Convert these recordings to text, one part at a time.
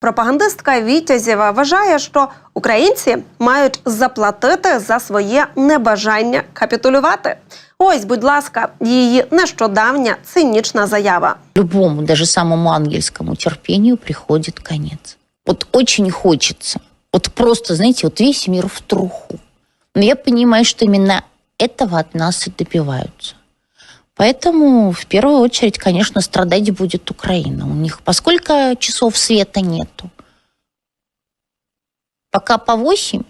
Пропагандистка Вітязєва вважає, що українці мають заплатити за своє небажання капітулювати. Ось, будь ласка, її нещодавня цинічна заява. Любому, даже самому ангельскому терпению приходит конец. Вот очень хочется. Вот просто, знаете, вот весь мир в труху. Но я понимаю, что именно этого от нас и добиваются. Поэтому в первую очередь, конечно, страдать будет Украина. У них поскольку часов света нету? Пока по 8,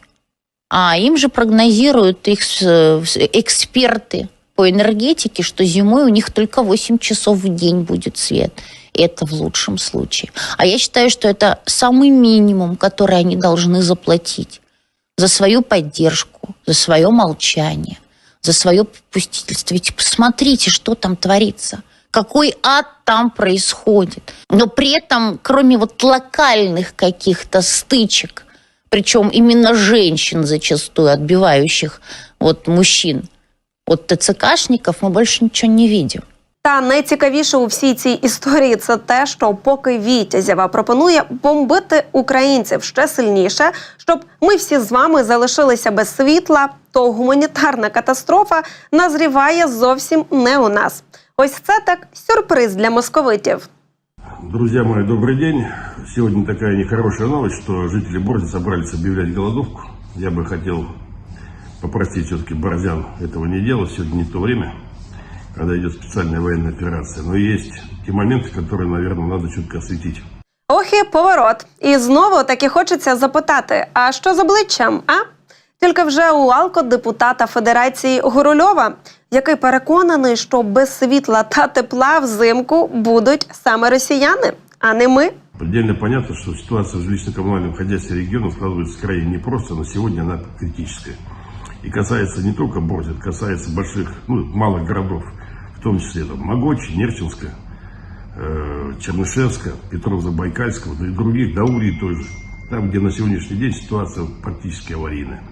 а им же прогнозируют их эксперты по энергетике, что зимой у них только 8 часов в день будет свет. Это в лучшем случае. А я считаю, что это самый минимум, который они должны заплатить за свою поддержку, за свое молчание, за свое попустительство. Ведь посмотрите, что там творится. Какой ад там происходит. Но при этом, кроме вот локальных каких-то стычек, причем именно женщин зачастую, отбивающих вот мужчин от ТЦКшников, мы больше ничего не видим. Та найцікавіше у всій цій історії це те, що поки Вітязєва пропонує бомбити українців ще сильніше, щоб ми всі з вами залишилися без світла, то гуманітарна катастрофа назріває зовсім не у нас. Ось це так сюрприз для московитів. Друзья мои, добрый день. Сегодня такая нехорошая новость, что жители Борзи собрались объявлять голодовку. Я бы хотел попросить все-таки борзян этого не делать. Сегодня не то время, когда идет специальная военная операция. Но есть те моменты, которые, наверное, надо четко осветить. Ох і поворот. І знову таки хочеться запитати: а що з обличчям? А? Тільки вже у алко депутата Федерації Горольова, який переконаний, що без світла та тепла взимку будуть саме росіяни, а не ми. Предельно понятно, что ситуация в жилищно-коммунальном хозяйстве региона складывается крайне непросто, но сегодня она критическая. И касается не только Борзи, это касается больших, ну, малых городов, Том числе там, Могочи, Нерчинска, э, Чернышевска, Петров-Забайкальского, да и других, Даурии тоже. Там, где на сегодняшний день ситуация практически аварийная.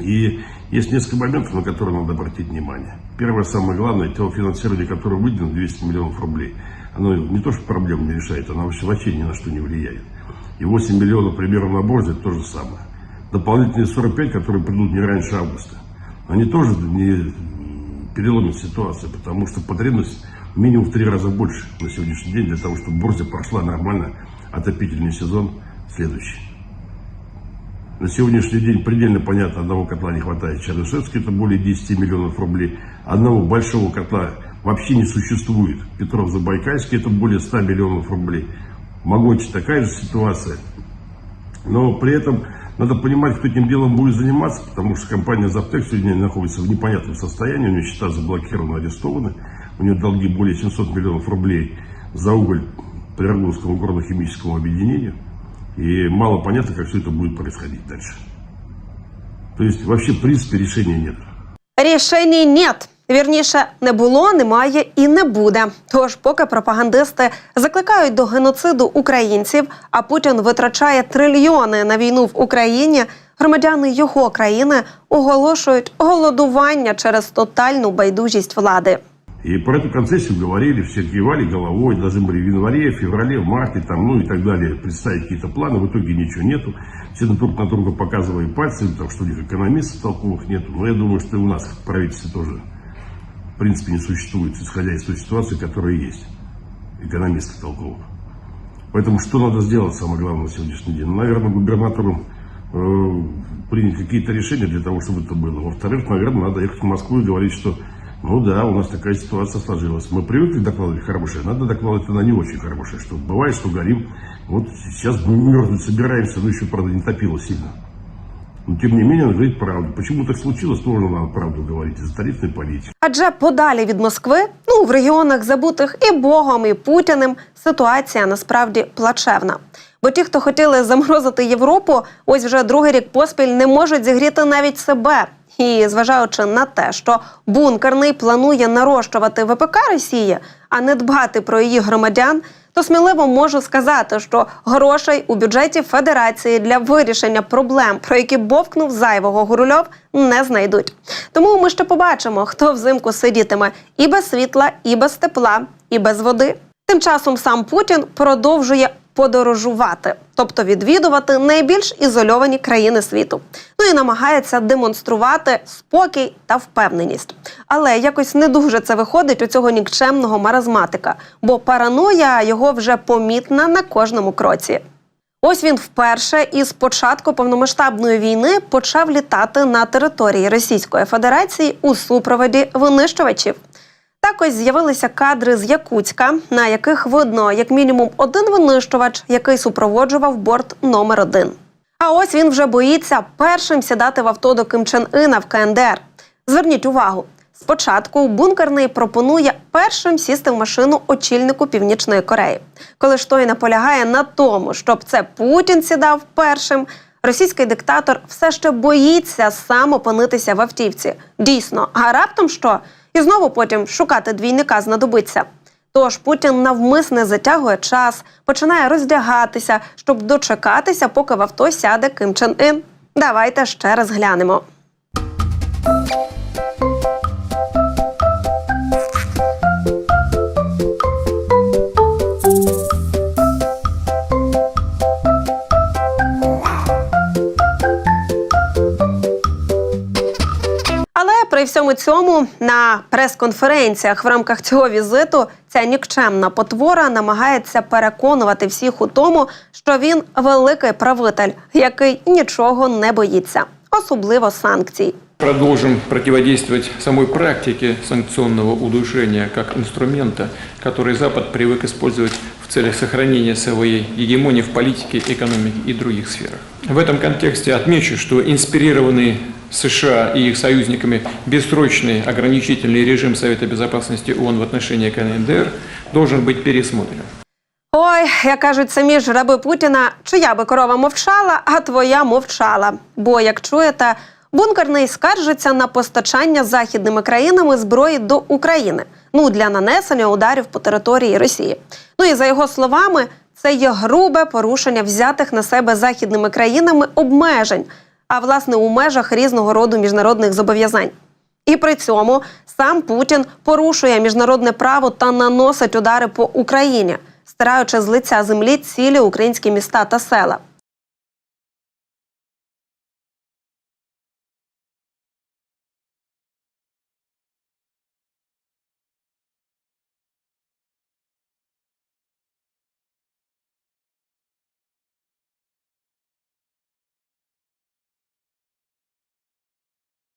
И есть несколько моментов, на которые надо обратить внимание. Первое, самое главное, то финансирование, которое выделено 200 миллионов рублей, оно не то, что проблем не решает, оно вообще, вообще ни на что не влияет. И 8 миллионов примерно на борзе, это то же самое. Дополнительные 45, которые придут не раньше августа, они тоже не переломят ситуацию, потому что потребность минимум в три раза больше на сегодняшний день для того, чтобы Борзя прошла нормально отопительный сезон следующий. На сегодняшний день предельно понятно, одного котла не хватает. Чернышевский это более 10 миллионов рублей. Одного большого котла вообще не существует. Петров Забайкальский это более 100 миллионов рублей. Могочи такая же ситуация. Но при этом надо понимать, кто этим делом будет заниматься, потому что компания «Завтек» сегодня находится в непонятном состоянии, у нее счета заблокированы, арестованы, у нее долги более 700 миллионов рублей за уголь при Рогунскому горно-химическому объединению. И мало понятно, как все это будет происходить дальше. То есть вообще в принципе решения нет. Рішень нет. Вірніше, не було, немає і не буде. Тож, поки пропагандисти закликають до геноциду українців, а Путін витрачає трильйони на війну в Україні, громадяни його країни оголошують голодування через тотальну байдужість влади. И про эту концессию говорили, все кивали головой, должны были в январе, в феврале, в марте, там, ну и так далее, представить какие-то планы, в итоге ничего нету. Все друг на друга показывали пальцем, потому что у них экономистов толковых нету. Но я думаю, что и у нас в правительстве тоже, в принципе, не существует, исходя из той ситуации, которая есть, экономистов толковых. Поэтому что надо сделать, самое главное, на сегодняшний день? Ну, наверное, губернатору э, принять какие-то решения для того, чтобы это было. Во-вторых, наверное, надо ехать в Москву и говорить, что ну да, у нас такая ситуация сложилась. Мы привыкли докладывать хорошее, надо докладывать на не очень хорошее. Что бывает, что горим. Вот сейчас мы мерзнуть собираемся, но еще, правда, не топило сильно. Но тем не менее, надо говорить правду. Почему так случилось, тоже надо правду говорить. Из-за тарифной политики. Адже подалі від Москви, ну в регіонах забутих і Богом, і Путіним, ситуація насправді плачевна. Бо ті, хто хотіли заморозити Європу, ось вже другий рік поспіль не можуть зігріти навіть себе. І зважаючи на те, що бункерний планує нарощувати ВПК Росії, а не дбати про її громадян, то сміливо можу сказати, що грошей у бюджеті Федерації для вирішення проблем, про які бовкнув зайвого Гурульов, не знайдуть. Тому ми ще побачимо, хто взимку сидітиме і без світла, і без тепла, і без води. Тим часом сам Путін продовжує подорожувати, тобто відвідувати найбільш ізольовані країни світу. Ну і намагається демонструвати спокій та впевненість. Але якось не дуже це виходить у цього нікчемного маразматика, бо параноя його вже помітна на кожному кроці. Ось він вперше із початку повномасштабної війни почав літати на території Російської Федерації у супроводі винищувачів. Так ось з'явилися кадри з Якутська, на яких видно як мінімум один винищувач, який супроводжував борт номер один. А ось він вже боїться першим сідати в авто до Ким Чен Ина в КНДР. Зверніть увагу. Спочатку бункерний пропонує першим сісти в машину очільнику Північної Кореї. Коли ж той наполягає на тому, щоб це Путін сідав першим, російський диктатор все ще боїться сам опинитися в автівці. Дійсно, а раптом що? І знову потім шукати двійника знадобиться. Тож Путін навмисне затягує час, починає роздягатися, щоб дочекатися, поки в авто сяде Ким Чен Ін. Давайте ще раз глянемо. при всьому цьому на прес-конференціях в рамках цього візиту ця нікчемна потвора намагається переконувати всіх у тому, що він великий правитель, який нічого не боїться, особливо санкцій. Продолжим противодействовать самой практике санкционного удушения как инструмента, который Запад привык использовать в целях сохранения своей гегемонии в политике, экономике и других сферах. В этом контексте отмечу, что инспирированный США и их союзниками бессрочный ограничительный режим Совета Безопасности ООН в отношении КНДР должен быть пересмотрен. Ой, як кажуть самі ж раби Путіна, чия би корова мовчала, а твоя мовчала. Бо, як чуєте, бункерний скаржиться на постачання західними країнами зброї до України. Ну для нанесення ударів по території Росії. Ну і за його словами, це є грубе порушення взятих на себе західними країнами обмежень, а власне у межах різного роду міжнародних зобов'язань. І при цьому сам Путін порушує міжнародне право та наносить удари по Україні, стираючи з лиця землі цілі українські міста та села.